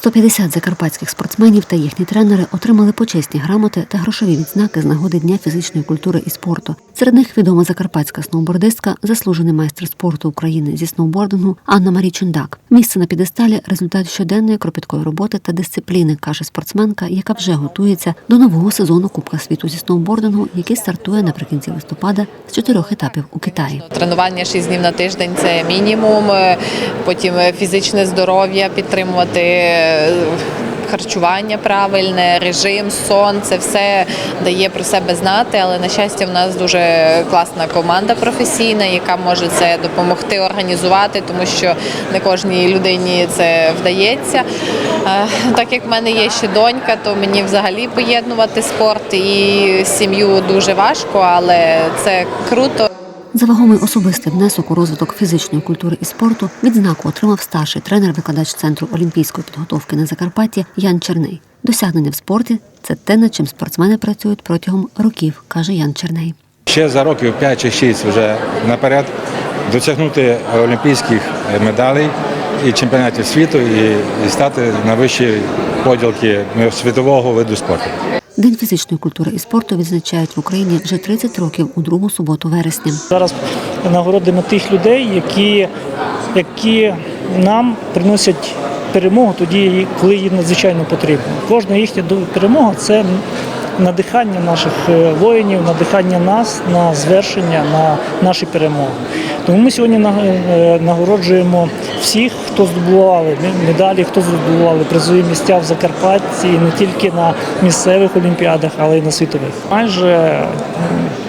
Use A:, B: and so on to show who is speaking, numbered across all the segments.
A: 150 закарпатських спортсменів та їхні тренери отримали почесні грамоти та грошові відзнаки з нагоди Дня фізичної культури і спорту. Серед них відома закарпатська сноубордистка, заслужений майстер спорту України зі сноубордингу Анна Марій Чундак. Місце на підесталі результат щоденної кропіткої роботи та дисципліни, каже спортсменка, яка вже готується до нового сезону Кубка світу зі сноубордингу, який стартує наприкінці листопада з чотирьох етапів у Китаї.
B: Тренування 6 днів на тиждень це мінімум. Потім фізичне здоров'я підтримувати. Харчування правильне, режим, сон це все дає про себе знати. Але на щастя, в нас дуже класна команда професійна, яка може це допомогти організувати, тому що не кожній людині це вдається. Е, Так як в мене є ще донька, то мені взагалі поєднувати спорт і сім'ю дуже важко, але це круто.
A: За вагомий особистий внесок у розвиток фізичної культури і спорту відзнаку отримав старший тренер-викладач центру олімпійської підготовки на Закарпатті Ян Черней. Досягнення в спорті це те, над чим спортсмени працюють протягом років, каже Ян Черней.
C: Ще за років 5 чи 6 вже наперед досягнути олімпійських медалей і чемпіонатів світу і, і стати на вищі поділки світового виду спорту.
A: День фізичної культури і спорту відзначають в Україні вже 30 років у другу суботу вересня.
D: Зараз нагородимо тих людей, які, які нам приносять перемогу тоді, коли їм надзвичайно потрібно. Кожна їхня перемога це надихання наших е, воїнів, надихання нас на звершення, на наші перемоги. Тому ми сьогодні е, нагороджуємо всіх, хто здобували медалі, хто здобували призові місця в Закарпатті, не тільки на місцевих олімпіадах, але й на світових. Майже м,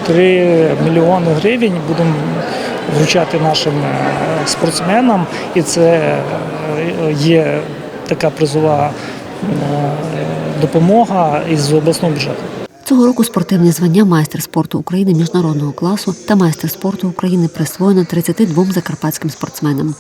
D: 3 мільйони гривень будемо вручати нашим е, спортсменам, і це е, є така призова е, допомога із обласного бюджету.
A: Цього року спортивні звання майстер спорту України міжнародного класу та майстер спорту України присвоєно 32 закарпатським спортсменам.